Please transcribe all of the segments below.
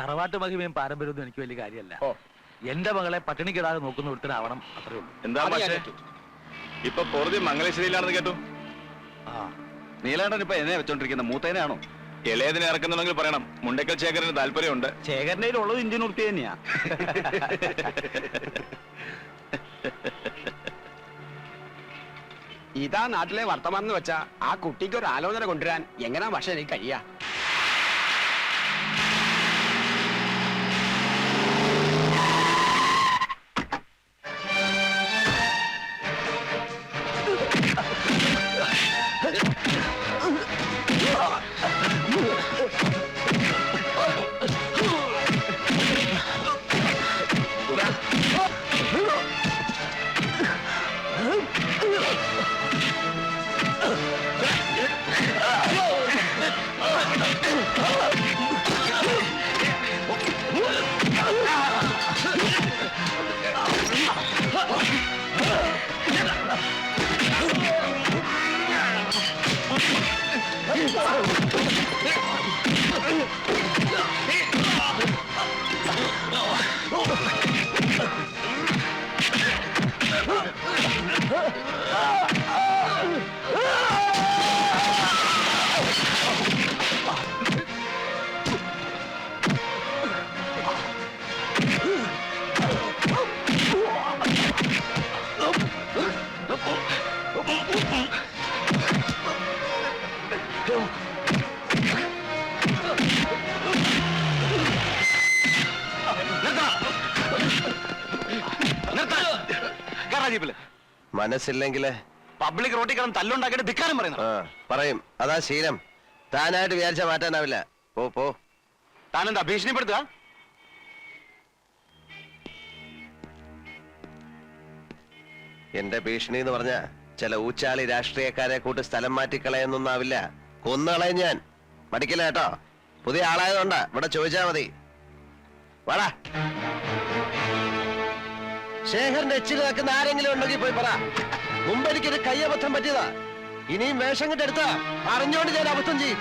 തറവാട്ട് മഹിമയും പാരമ്പര്യമൊന്നും എനിക്ക് വലിയ കാര്യമല്ല. ഓ. എന്റെ മകളെ പട്ടിണിക്കിടാതെ നോക്കുന്ന ഒരുത്തരാവണം അത്രേ ഉള്ളൂ. എന്താ അത് ഞാൻ പക്ഷേ ഏറ്റു. ഇപ്പൊ പൊറുതി മംഗലശ്ശേരിയിലാണെന്ന് കേട്ടു. ആ. നീലാണ്ടൻ ഇപ്പൊ എന്നെ വെച്ചോണ്ടിരിക്കുന്ന മൂത്തേനാണോ? ഇളയതിനെ ഇറക്കുന്നുണ്ടെങ്കിൽ പറയണം. മുണ്ടക്കൽ ശേഖരന് താല്പര്യമുണ്ട്. ശേഖരനയിൽ ഉള്ളത് ഇന്ത്യൻ ഉറുപ്പി തന്നെയാ. ഇതാ നാട്ടിലെ വർത്തമാനം എന്ന് വെച്ചാ ആ കുട്ടിക്ക് ഒരു ആലോചന കൊണ്ടുവരാൻ എങ്ങനെ പക്ഷെ എനിക്ക് കഴിയാ? മനസ്സില്ലെങ്കിൽ പബ്ലിക് റോഡിൽ കിടന്ന് തല്ലുണ്ടാക്കിയിട്ട് ധിക്കാരം പറയുന്നു. ആ പറയും. അതാ ശീലം. താനായിട്ട് വിചാരിച്ച മാറ്റാനാവില്ല പോ പോ. താനെന്താ ഭീഷണിപ്പെടുത്തുക? എന്റെ ഭീഷണി എന്ന് പറഞ്ഞ ചില ഊച്ചാളി രാഷ്ട്രീയക്കാരെ കൂട്ട് സ്ഥലം മാറ്റിക്കളയെന്നൊന്നാവില്ല. കൊന്നുകളയും ഞാൻ. മടിക്കില്ല കേട്ടോ. പുതിയ ആളായതുകൊണ്ടാ. ഇവിടെ ചോദിച്ചാ മതി. വാടാ. ശേഖരന്റെ എച്ചിൽ നിൽക്കുന്ന ആരെങ്കിലും ഉണ്ടെങ്കിൽ പോയി പറ. മുമ്പ് എനിക്കൊരു കയ്യബദ്ധം പറ്റിയതാ. ഇനിയും വേഷം കെട്ടെടുത്താ അറിഞ്ഞോണ്ട് ഞാൻ അബദ്ധം ചെയ്യും.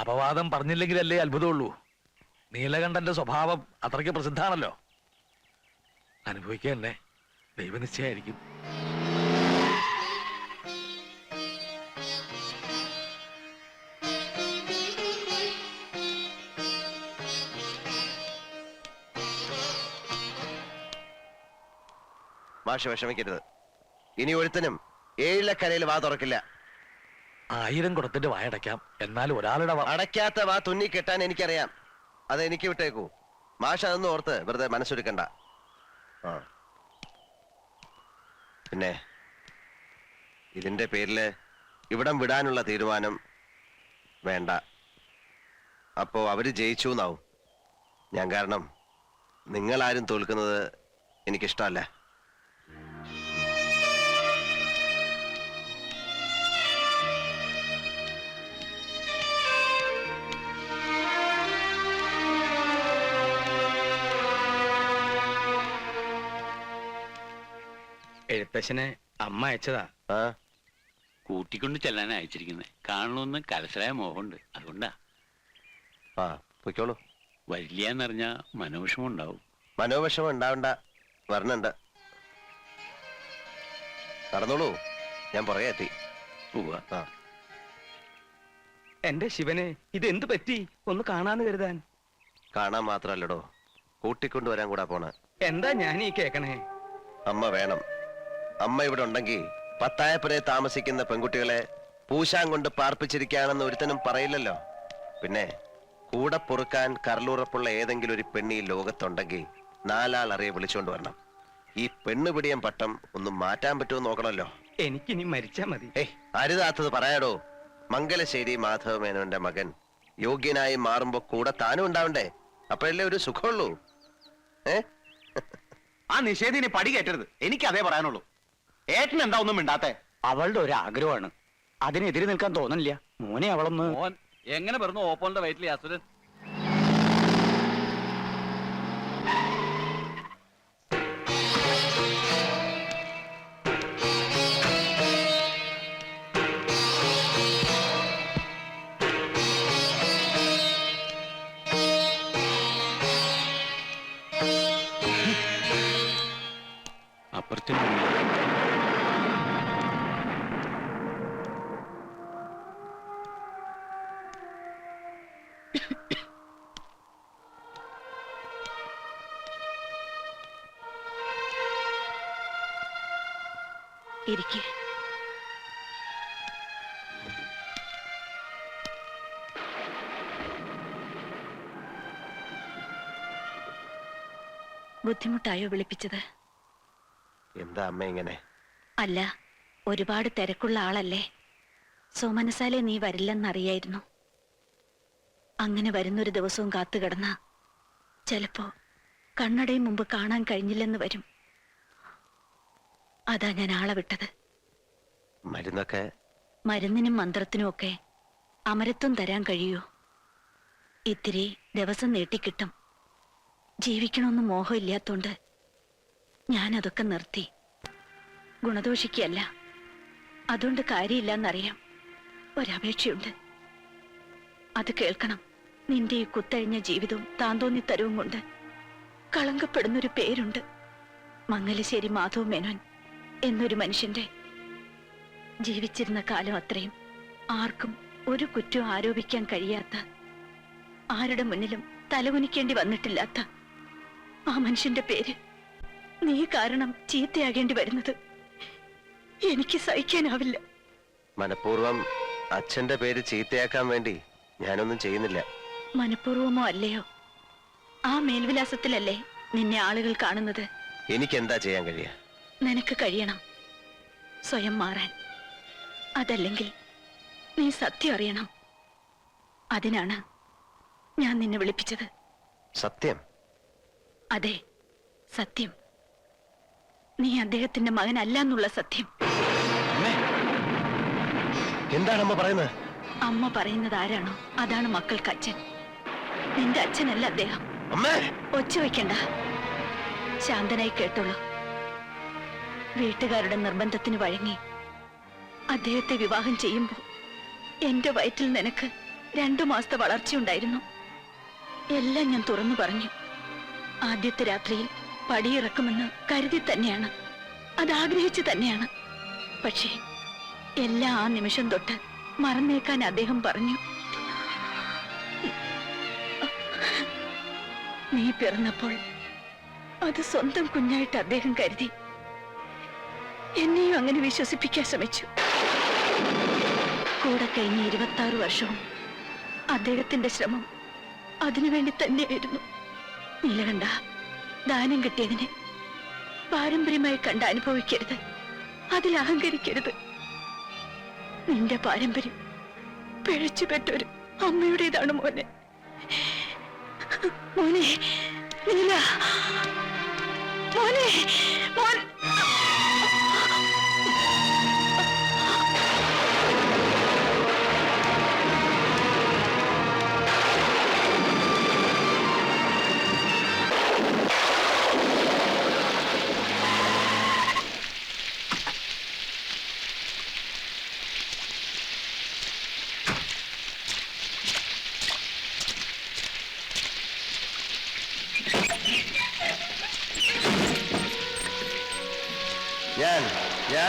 അപവാദം പറഞ്ഞില്ലെങ്കിലല്ലേ അത്ഭുതമുള്ളൂ. നീലകണ്ഠന്റെ സ്വഭാവം അത്രയ്ക്ക് പ്രസിദ്ധാണല്ലോ അനുഭവിക്കന്നെ ദൈവനിശ്ചയായിരിക്കും. മാഷ വിഷമിക്കരുത്. ഇനി ഒരുത്തനും ഏഴിലക്കരയിൽ വാ തുറക്കില്ല. ആയിരം കുടത്തിന്റെ വായടയ്ക്കാം എന്നാൽ ഒരാളുടെ അടയ്ക്കാത്ത വാ തുന്നി കെട്ടാൻ എനിക്കറിയാം. അത് എനിക്ക് വിട്ടേക്കൂ. മാഷ അതൊന്നും ഓർത്ത് വെറുതെ മനസ്സൊരുക്കണ്ട. ആ. പിന്നെ ഇതിന്റെ പേരിൽ ഇവിടം വിടാനുള്ള തീരുമാനം വേണ്ട. അപ്പോ അവർ ജയിച്ചു എന്നാവും. ഞാൻ കാരണം നിങ്ങളാരും തോൽക്കുന്നത് എനിക്കിഷ്ടമല്ല. എഴുത്തച്ഛനെ അമ്മ അയച്ചതാ. ആ കൂട്ടിക്കൊണ്ട് ചെല്ലാൻ അയച്ചിരിക്കുന്നത് കാണണമെന്ന് കലശലായ മോഹമുണ്ട്. അതുകൊണ്ടാ. ആ പൊയ്ക്കോളൂ. വരില്ലാന്നറിഞ്ഞാ മനോവിഷമം ഉണ്ടാവും മനോവിഷമം ഉണ്ടാവണ്ട. വരണണ്ട. നടന്നോളൂ. ഞാൻ പുറകെ എത്തി. പോവാ. ആ. എന്റെ ശിവനെ ഇത് എന്ത് പറ്റി? ഒന്ന് കാണാന്ന് കരുതാൻ. കാണാൻ മാത്രല്ലടോ. കൂട്ടിക്കൊണ്ടുവരാൻ കൂടാ പോണ. എന്താ ഞാൻ ഈ കേക്കണേ? അമ്മ വേണം. അമ്മ ഇവിടെ ഉണ്ടെങ്കിൽ പത്തായപ്പുരയെ താമസിക്കുന്ന പെൺകുട്ടികളെ പൂശാൻ കൊണ്ട് പാർപ്പിച്ചിരിക്കുകയാണെന്ന് ഒരുത്തനും പറയില്ലല്ലോ. പിന്നെ കൂടെ പൊറുക്കാൻ കരളുറപ്പുള്ള ഏതെങ്കിലും ഒരു പെണ്ണി ലോകത്തുണ്ടെങ്കിൽ നാലാൾ അറിയെ വിളിച്ചുകൊണ്ട് വരണം. ഈ പെണ്ണുപിടിയൻ പട്ടം ഒന്ന് മാറ്റാൻ പറ്റുമോ നോക്കണമല്ലോ. എനിക്കിനി മരിച്ചാ മതി. ഏയ് അരുതാത്തത് പറയാടോ. മംഗലശ്ശേരി മാധവ മേനോന്റെ മകൻ യോഗ്യനായി മാറുമ്പോ കൂടെ താനും ഉണ്ടാവണ്ടേ? അപ്പോഴല്ലേ ഒരു സുഖമുള്ളൂ. ഏ? ആ നിഷേധിനെ പടി കയറ്റരുത്. എനിക്ക് അതേ പറയാനുള്ളൂ. ഏട്ടൻ എന്താ ഒന്നും മിണ്ടാത്തെ? അവളുടെ ഒരു ആഗ്രഹമാണ്. അതിനെതിരെ നിൽക്കാൻ തോന്നുന്നില്ല. മോനെ അവളൊന്ന് മോൻ എങ്ങനെ പറഞ്ഞു ഓപ്പോളിന്റെ വയറ്റിലെ അസുരൻ? ഇരിക്കെ. ബുദ്ധിമുട്ടായോ വിളിപ്പിച്ചത്? എന്താ അമ്മ ഇങ്ങനെ? അല്ല ഒരുപാട് തിരക്കുള്ള ആളല്ലേ. സോമനസാലെ നീ വരില്ലെന്നറിയായിരുന്നു. അങ്ങനെ വരുന്നൊരു ദിവസവും കാത്തു കിടന്ന ചിലപ്പോ കണ്ണടയും മുമ്പ് കാണാൻ കഴിഞ്ഞില്ലെന്ന് വരും. അതാ ഞാൻ ആളെ വിട്ടത്. മരുന്നൊക്കെ? മരുന്നിനും മന്ത്രത്തിനും ഒക്കെ അമരത്വം തരാൻ കഴിയൂ. ഇത്തിരി ദിവസം നീട്ടിക്കിട്ടും. ജീവിക്കണമെന്ന് മോഹമില്ലാത്തോണ്ട് ഞാനതൊക്കെ നിർത്തി. ഗുണദോഷിക്കല്ല അതുകൊണ്ട് കാര്യമില്ലെന്നറിയാം. ഒരപേക്ഷയുണ്ട്. അത് കേൾക്കണം. നിന്റെ ഈ കുത്തഴിഞ്ഞ ജീവിതവും താന്തോന്നി തരവും കൊണ്ട് കളങ്കപ്പെടുന്നൊരു പേരുണ്ട്. മംഗലശ്ശേരി മാധവ് മേനോൻ. എന്നൊരു മനുഷ്യന്റെ ജീവിച്ചിരുന്ന കാലം അത്രയും ആർക്കും ഒരു കുറ്റം ആരോപിക്കാൻ കഴിയാത്ത ആരുടെ മുന്നിലും തലകുനിക്കേണ്ടി വന്നിട്ടില്ലാത്ത ആ മനുഷ്യന്റെ പേര് നീ കാരണം ചീത്തയാകേണ്ടി വരുന്നത് എനിക്ക് സഹിക്കാനാവില്ല. മനഃപൂർവം അച്ഛന്റെ പേര് ചീത്തയാക്കാൻ വേണ്ടി ഞാനൊന്നും ചെയ്യുന്നില്ല. മനഃപൂർവമോ അല്ലയോ? ആ മേൽവിലാസത്തിലല്ലേ നിന്നെ ആളുകൾ കാണുന്നത്? എനിക്ക് എന്താ ചെയ്യാൻ കഴിയുക? നിനക്ക് കഴിയണം. സ്വയം മാറാൻ. അതല്ലെങ്കിൽ നീ സത്യം അറിയണം. അതിനാണ് ഞാൻ നിന്നെ വിളിപ്പിച്ചത്. സത്യം? അതെ സത്യം. നീ അദ്ദേഹത്തിന്റെ മകനല്ല എന്നുള്ള സത്യം. അമ്മേ എന്താണ് അമ്മ പറയുന്നത്? അമ്മ പറയുന്നത് ആരാണോ? അതാണ് മക്കൾക്ക് അച്ഛൻ. നിന്റെ അച്ഛനല്ല അദ്ദേഹം. ഒച്ച വയ്ക്കണ്ട. ശാന്തനായി കേട്ടോളൂ. വീട്ടുകാരുടെ നിർബന്ധത്തിന് വഴങ്ങി അദ്ദേഹത്തെ വിവാഹം ചെയ്യുമ്പോൾ എന്റെ വയറ്റിൽ നിനക്ക് രണ്ടു മാസത്തെ വളർച്ചയുണ്ടായിരുന്നു. എല്ലാം ഞാൻ തുറന്നു പറഞ്ഞു. ആദ്യത്തെ രാത്രിയിൽ പടിയിറക്കുമെന്ന് കരുതി തന്നെയാണ്. അത് ആഗ്രഹിച്ചു തന്നെയാണ്. പക്ഷേ എല്ലാ ആ നിമിഷം തൊട്ട് മറന്നേക്കാൻ അദ്ദേഹം പറഞ്ഞു. നീ പിറന്നപ്പോൾ അത് സ്വന്തം കുഞ്ഞായിട്ട് അദ്ദേഹം കരുതി. എന്നെയും അങ്ങനെ വിശ്വസിപ്പിക്കാൻ ശ്രമിച്ചു. കൂടെ കഴിഞ്ഞ ഇരുപത്തി ആറ് വർഷവും അദ്ദേഹത്തിന്റെ ശ്രമം അതിനുവേണ്ടി തന്നെയായിരുന്നു. നിലകണ്ട ദാനം കിട്ടിയതിനെ പാരമ്പര്യമായി കണ്ട് അനുഭവിക്കരുത്. അതിൽ അഹങ്കരിക്കരുത്. നിന്റെ പാരമ്പര്യം പിഴച്ചുപെട്ടൊരു അമ്മയുടേതാണ് മോനെ. മോനെ നീല മോനെ മോൻ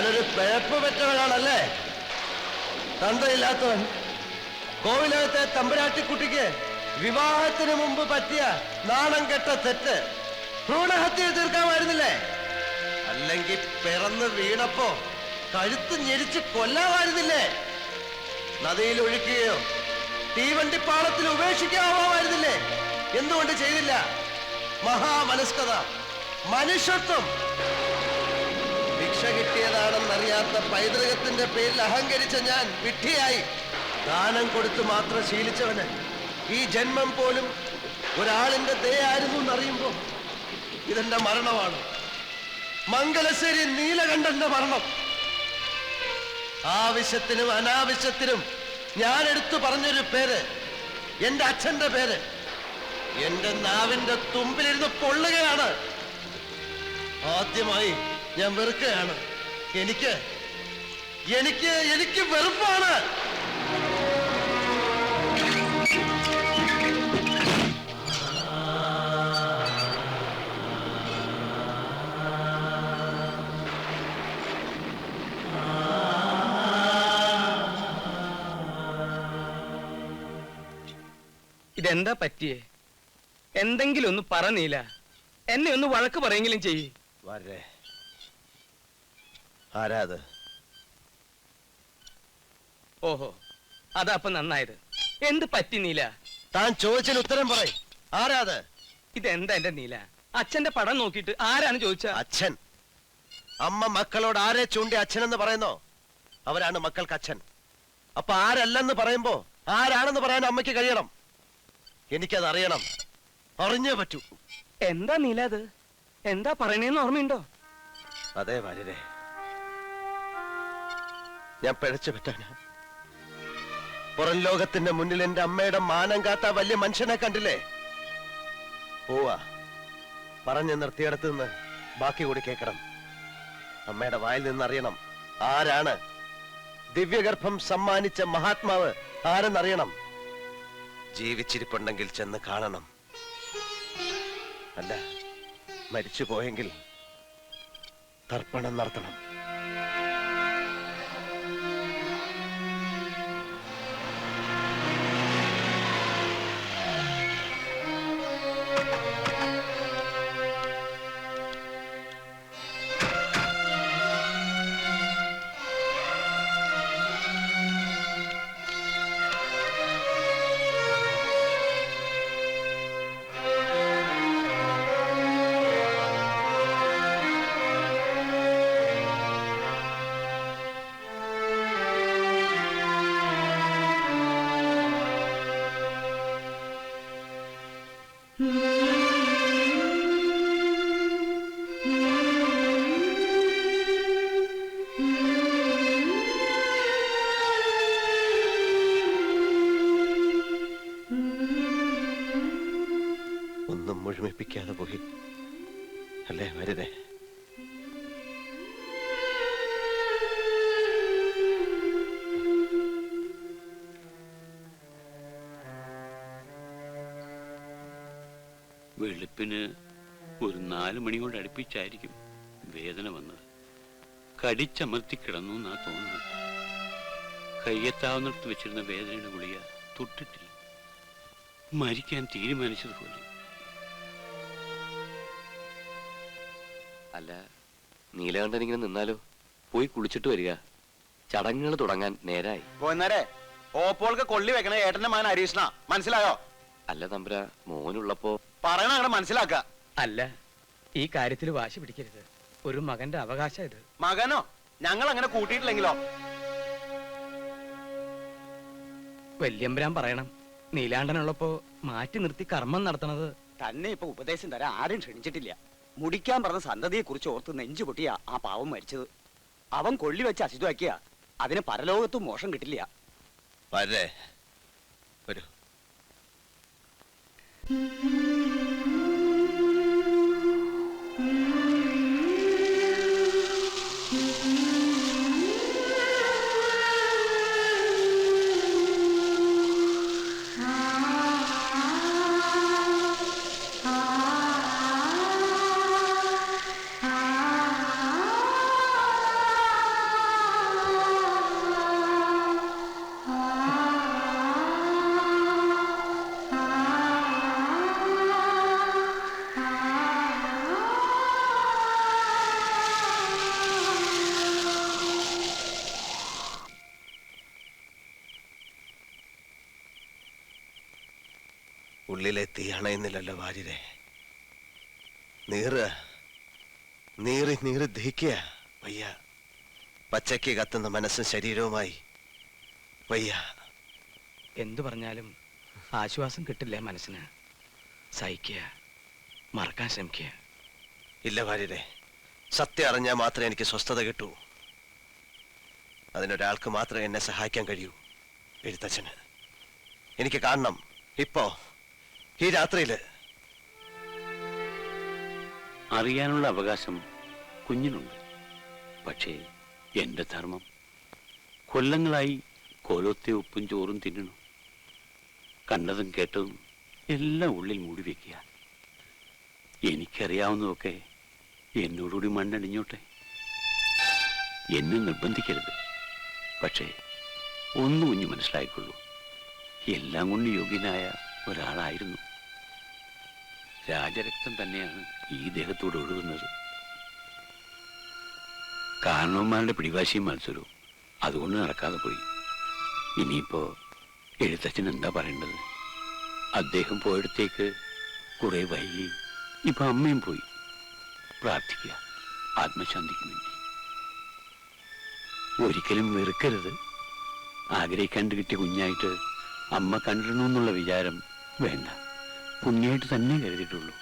ഞാനൊരു പിഴപ്പ് പെറ്റവനാണല്ലേ തന്തയില്ലാത്തവൻ. കോവിലകത്തെ തമ്പുരാട്ടിക്കുട്ടിക്ക് വിവാഹത്തിന് മുമ്പ് പറ്റിയ നാണം കെട്ട തെറ്റ് ഭ്രൂണഹത്യ തീർക്കാമായിരുന്നില്ലേ? അല്ലെങ്കിൽ പിറന്ന് വീണപ്പോ കഴുത്ത് ഞെരിച്ച് കൊല്ലാമായിരുന്നില്ലേ? നദിയിൽ ഒഴുക്കുകയോ തീവണ്ടിപ്പാളത്തിൽ ഉപേക്ഷിക്കാവുമായിരുന്നില്ലേ എന്തുകൊണ്ട് ചെയ്തില്ല? മഹാമനസ്കത മനുഷ്യത്വം. കിട്ടിയതാണെന്നറിയാത്ത പൈതൃകത്തിന്റെ പേരിൽ അഹങ്കരിച്ച ഞാൻ വിഡ്ഢിയായി. ദാനം കൊടുത്തു മാത്രം ശീലിച്ചവന് ഈ ജന്മം പോലും ഒരാളിന്റെ ദയായിരുന്നു എന്നറിയുമ്പോ ഇതെന്റെ മരണമാണ്. മംഗലശ്ശേരി നീലകണ്ഠന്റെ മരണം. ആവശ്യത്തിനും അനാവശ്യത്തിനും ഞാൻ എടുത്തു പറഞ്ഞൊരു പേര് എന്റെ അച്ഛന്റെ പേര്. എന്റെ നാവിന്റെ തുമ്പിലിരുന്ന് പൊള്ളുകയാണ് ആദ്യമായി ഞാൻ വെറുക്കുകയാണ്. എനിക്ക് എനിക്ക് എനിക്ക് വെറുപ്പാണ്. ഇതെന്താ പറ്റിയേ? എന്തെങ്കിലും ഒന്ന് പറഞ്ഞില്ല എന്നെ ഒന്ന് വഴക്ക് പറയെങ്കിലും ചെയ്യ്. ആരാ അത് ഓഹോ അതാ അപ്പൊ നന്നായത്. എന്ത് പറ്റി നീല? താൻ ചോദിച്ചതിന് ഉത്തരം പറ ആരാ അത് ഇതെന്താ എന്റെ നീല? അച്ഛന്റെ പടം നോക്കിയിട്ട് ആരാണ് ചോദിച്ച അച്ഛൻ. അമ്മ മക്കളോട് ആരെ ചൂണ്ടി അച്ഛനെന്ന് പറയുന്നോ? അവരാണ് മക്കൾക്ക് അച്ഛൻ. അപ്പൊ ആരല്ലെന്ന് പറയുമ്പോ ആരാണെന്ന് പറയാൻ അമ്മയ്ക്ക് കഴിയണം. എനിക്കത് അറിയണം അറിഞ്ഞേ പറ്റൂ. എന്താ നീല അത്? എന്താ പറയണേന്ന് ഓർമ്മയുണ്ടോ? അതെ വാര്യരെ ഞാൻ പിഴച്ചു പറ്റാന് പുറം ലോകത്തിന്റെ മുന്നിൽ എന്റെ അമ്മയുടെ മാനം കാത്ത വലിയ മനുഷ്യനെ കണ്ടില്ലേ? പോവാ. പറഞ്ഞു നിർത്തിയിടത്ത് നിന്ന് ബാക്കി കൂടി കേൾക്കണം. അമ്മയുടെ വായിൽ നിന്ന് അറിയണം ആരാണ്. ദിവ്യഗർഭം സമ്മാനിച്ച മഹാത്മാവ് ആരെന്നറിയണം. ജീവിച്ചിരിപ്പുണ്ടെങ്കിൽ ചെന്ന് കാണണം. അല്ല മരിച്ചു പോയെങ്കിൽ തർപ്പണം നടത്തണം. അടുപ്പിച്ചായിരിക്കും വേദന വന്നത്. കടിച്ചമർത്തി കിടന്നു എന്നാ തോന്നുന്നത്. കയ്യെത്താവുന്നിടത്ത് വെച്ചിരുന്ന വേദനയുടെ ഗുളിക തൊട്ടിട്ടില്ല. മരിക്കാൻ തീരുമാനിച്ചതുപോലെ. അല്ല നീലകണ്ഠൻ ഇങ്ങനെ നിന്നാലോ? പോയി കുളിച്ചിട്ട് വരിക. ചടങ്ങുകൾ തുടങ്ങാൻ നേരായി. പോന്നേരെ ഓപ്പോൾക്ക് കൊള്ളി വെക്കണ ഏട്ടന്റെ മകൻ ഹരീഷ്ണ. മനസ്സിലായോ? അല്ല തമ്പുര മോനുള്ളപ്പോ പറയണ അങ്ങനെ മനസ്സിലാക്ക. അല്ല ഈ കാര്യത്തിൽ വാശി പിടിക്കരുത്. ഒരു മകന്റെ അവകാശം ഇത്. മകനോ? ഞങ്ങൾ അങ്ങനെ കൂട്ടിയിട്ടില്ലെങ്കിലോ? വല്യമ്പരാൻ പറയണം. നീലാണ്ടനുള്ളപ്പോ മാറ്റി നിർത്തി കർമ്മം നടത്തണത്. തന്നെ ഇപ്പൊ ഉപദേശം തരാൻ ആരും ക്ഷണിച്ചിട്ടില്ല. മുടിക്കാൻ പറഞ്ഞ സന്തതിയെ കുറിച്ച് ഓർത്ത് നെഞ്ചു പൊട്ടിയ ആ പാവം മരിച്ചത്. അവൻ കൊള്ളി വെച്ച് അശുദ്ധമാക്കിയ അതിന് പരലോകത്തും മോശം കിട്ടില്ല. വരേ. വരൂ. ഉള്ളിലെ തീ അണയുന്നില്ലല്ലോ വാര്യരെ. നീറ് നീറി നീറി ദഹിക്കുക. വയ്യ. പച്ചയ്ക്ക് കത്തുന്ന മനസ്സും ശരീരവുമായി. വയ്യ. എന്തു പറഞ്ഞാലും ആശ്വാസം കിട്ടില്ല മനസ്സിന്? സഹിക്കുക. മറക്കാൻ ശ്രമിക്കുക. ഇല്ല വാര്യരെ. സത്യം അറിഞ്ഞാൽ മാത്രമേ എനിക്ക് സ്വസ്ഥത കിട്ടൂ. അതിനൊരാൾക്ക് മാത്രമേ എന്നെ സഹായിക്കാൻ കഴിയൂ എഴുത്തച്ഛന്. എനിക്ക് കാണണം. ഇപ്പോ ഈ രാത്രിയിൽ. അറിയാനുള്ള അവകാശം കുഞ്ഞിനുണ്ട്. പക്ഷേ എന്റെ ധർമ്മം കൊല്ലങ്ങളായി കോലത്തെ ഉപ്പും ചോറും തിന്നണു. കണ്ടതും കേട്ടതും എല്ലാം ഉള്ളിൽ മൂടി വെക്കുക. എനിക്കറിയാവുന്നതൊക്കെ എന്നോടുകൂടി മണ്ണടിഞ്ഞോട്ടെ എന്നെ നിർബന്ധിക്കരുത്. പക്ഷേ ഒന്ന് കുഞ്ഞ് മനസ്സിലായിക്കൊള്ളൂ. എല്ലാം കൊണ്ട് യോഗ്യനായ ഒരാളായിരുന്നു. രാജരക്തം തന്നെയാണ് ഈ ദേഹത്തോട് ഒഴുകുന്നത്. കാരണവന്മാരുടെ പിടിവാശിയും മത്സരവും അതുകൊണ്ട് നടക്കാതെ പോയി. ഇനിയിപ്പോ എഴുത്തച്ഛൻ എന്താ പറയേണ്ടത്? അദ്ദേഹം പോയടത്തേക്ക് കുറെ വൈകി ഇപ്പൊ അമ്മയും പോയി. പ്രാർത്ഥിക്കുക ആത്മശാന്തിക്ക് വേണ്ടി. ഒരിക്കലും വെറുക്കരുത്. ആഗ്രഹിക്കാണ്ട് കിട്ടിയ കുഞ്ഞായിട്ട് അമ്മ കണ്ടിരുന്നു എന്നുള്ള വിചാരം വേണ്ട. പുണ്യായിട്ട് തന്നെ കരുതിയിട്ടുള്ളൂ.